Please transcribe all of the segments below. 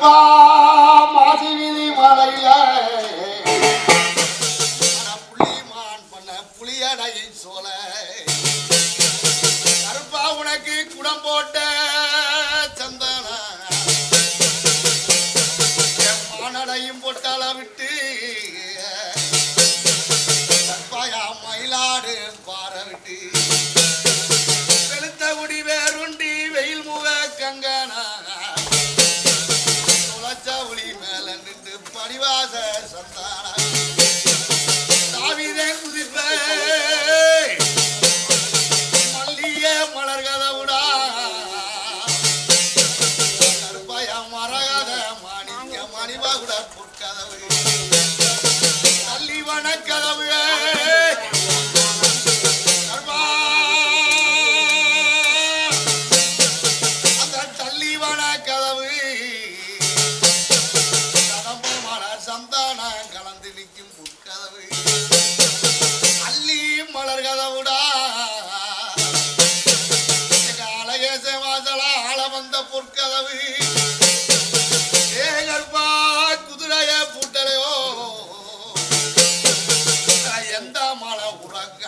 கருப்பா பொற்கதவு ஏகற்பா குதிரைய பூட்டலையோ எந்த மலை உறங்க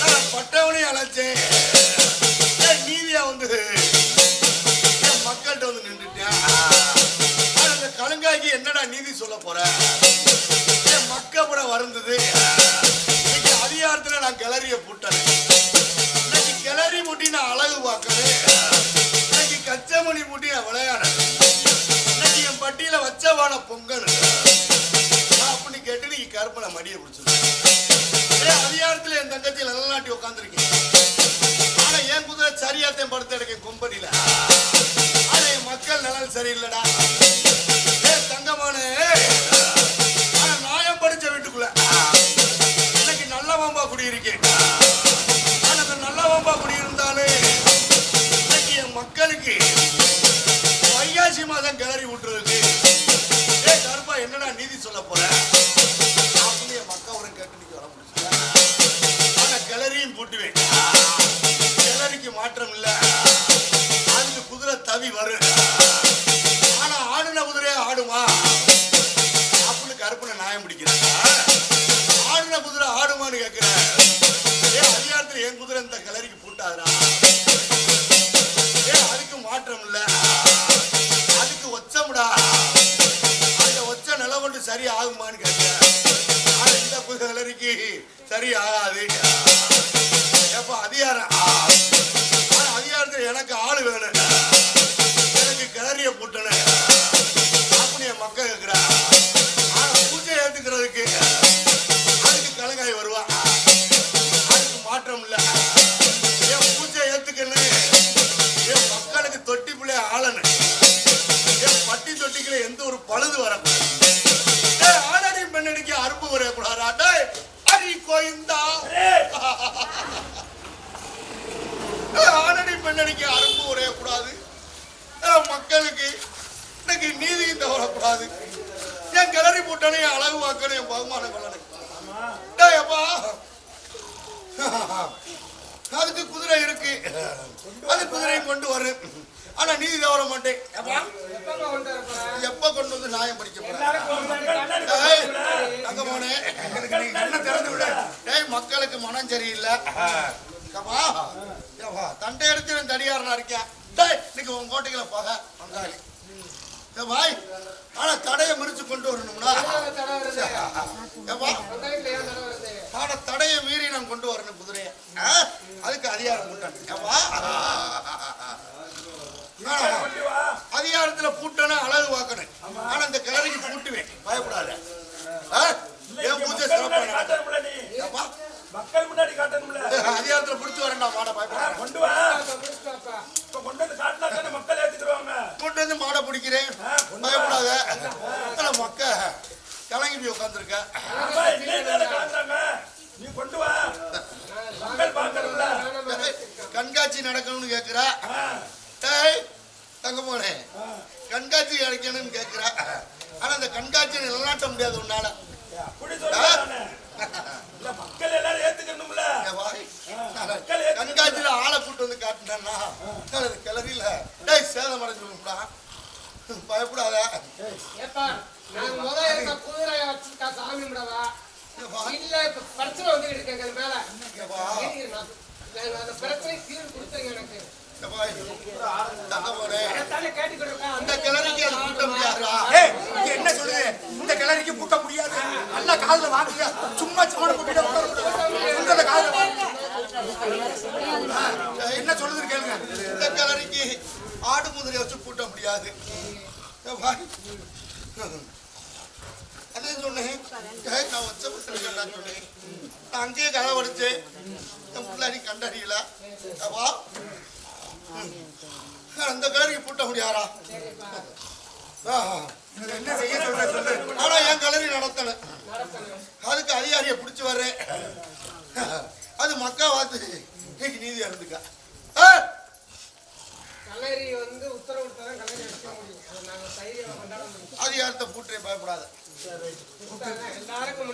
நான் பட்டவனையும் அழைச்சேன். ஏன் நீதியா வந்து? மக்கள்கிட்ட வந்து நின்றுட்டேன் அந்த இந்த என்னடா நீதி சொல்ல போற? என் மக்க கூட வருந்தது. இன்னைக்கு அதிகாரத்துல நான் கிளறிய போட்டேன் இன்னைக்கு கிளறி முட்டி நான் அழகு பார்க்கறேன் இன்னைக்கு கச்சமணி முட்டி நான் விளையாடுறேன் இன்னைக்கு என் பட்டியல வச்சவான பொங்கல். அப்படின்னு கேட்டு நீ கருப்பனை மடியை பிடிச்சிருக்கேன். அதிகாரத்துல என் தங்கச்சி நல்லநாட்டி உட்காந்துருக்கேன் ஆனா என் குதிரை சரியாத்தையும் படுத்து எடுக்க கொம்படியில. ஆனா என் மக்கள் நலன் சரியில்லடா. ஏ தங்கமானே. ஆனா நாயம் படிச்ச வீட்டுக்குள்ள? இன்னைக்கு நல்ல மாம்பா குடியிருக்கேன். ஆனா அந்த நல்ல மாம்பா குடியிருந்தாலே இன்னைக்கு என் மக்களுக்கு வைகாசி மாதம் கிளறி விட்டுருக்கு ஏ கருப்பா என்னடா நீதி சொல்ல போற? குதிரை ஆனா ஆடுன குதிரையே ஆடுமா? அப்படின்னு கற்பனை நியாயம் பிடிக்கிறேன். ஆடுன குதிரை ஆடுமான்னு கேட்கிறேன் ஏன் அதிகாரத்துல என் குதிரை இந்த கிளறிக்கு பூட்டாதா ஏன் அதுக்கு மாற்றம் இல்ல. அதுக்கு ஒச்சமுடா. அந்த ஒச்ச நிலவொன்று சரி ஆகுமான்னு கேட்கிறேன் ஆனா இந்த குதிரை கிளறிக்கு சரி ஆகாது பெண்ணடிக்கு அரும்பு உரையக்கூடாது மக்களுக்கு இன்னைக்கு நீதியும் தவறக்கூடாது என் கிளறி போட்டானே என் அழகு வாக்கணும் என் பகுமான கொள்ளணும் டேய் அதுக்கு குதிரை இருக்கு. அது குதிரையை கொண்டு வரும். ஆனா நீதி தவற மாட்டேன். எப்பா? எப்ப கொண்டு வந்து நியாயம் படிக்க போறேன் எனக்கு நீ என்ன திறந்து விடு. மக்களுக்கு மனம் சரியில்லை. ஏப்பா, தண்டை எடுத்து தடியாரனா இருக்கேன். இன்னைக்கு உன் கோட்டைகளை போக ஏ பாய் ஆனா தடையை மிரிச்சு கொண்டு வரணும்னா. ஆனா தடையை மீறி நான் கொண்டு வரணும் குதிரையை? அதுக்கு அதிகாரம் வா அதிகாரத்துல பூட்டனா அழகு பார்க்கணும். ஆனா இந்த கிழமைக்கு பூட்டுவேன் பயப்படாத ஆ? என் பூஜை மக்கள் முன்னாடி சிறப்பாக காட்டணும்ல நீ ஏப்பா, மக்கள் முன்னாடி காட்டணும்ல அதிகாரத்துல பிடிச்சு வரேன்டா மாட ஆ, பயப்படாத கொண்டு வா இப்ப கொண்டு வந்து காட்டினா தானே மக்கள் ஏத்துக்குருவாங்க கூட்டு வந்து மாடை பிடிக்கிறேன் ஆ, கொண்டு வா. பயப்படாத. மக்க? கிளங்கி போய் உட்காந்துருக்க கண்காட்சி நடக்கணும்னு கேக்குறா. ஆ, டேய் தங்க போனே. கண்காட்சி கிடைக்கணும்னு கேக்குறா. ஆனா அந்த கண்காட்சியை நிலநாட்ட முடியாது உன்னால. கண்காட்சியில ஆளை கூட்டு வந்து காட்டினா அது கிளறில. டேய் சேதம் அடைஞ்சுடா பயப்படாத. சாமி விடவா? இல்ல, இப்ப பிரச்சனை வந்துகிட்டு இருக்கு எங்க மேல. ஏ வா. இருங்க, நான் நான் அந்த பிரச்சனை தீர்வு கொடுத்துருங்க எனக்கு. அது என்ன சொல்லுது? இந்த கிளறிக்கு பூட்ட முடியாது. நல்லா காதுல வாங்குங்க. சும்மா முடியாது. உட்கார்ந்த காதுல என்ன சொல்லுது கேளுங்க. இந்த கிளறிக்கு ஆடு குதிரையை வச்சு பூட்ட முடியாது. அதே சொன்னேன் நான் வச்ச பசங்க சொன்னேன் நான் அங்கேயே கதை படிச்சேன் என் பிள்ளாடி கண்டறியல. வா. அந்த கிளறிக்கு பூட்ட முடியாரா என்ன செய்ய சொல்ற சொல்லு. ஆனா என் கலரி நடத்தணும் அதுக்கு அதிகாரியை பிடிச்சு வர்றேன். அதிகாரத்தை பூட்டே பயப்படாத. எல்லாருக்கும்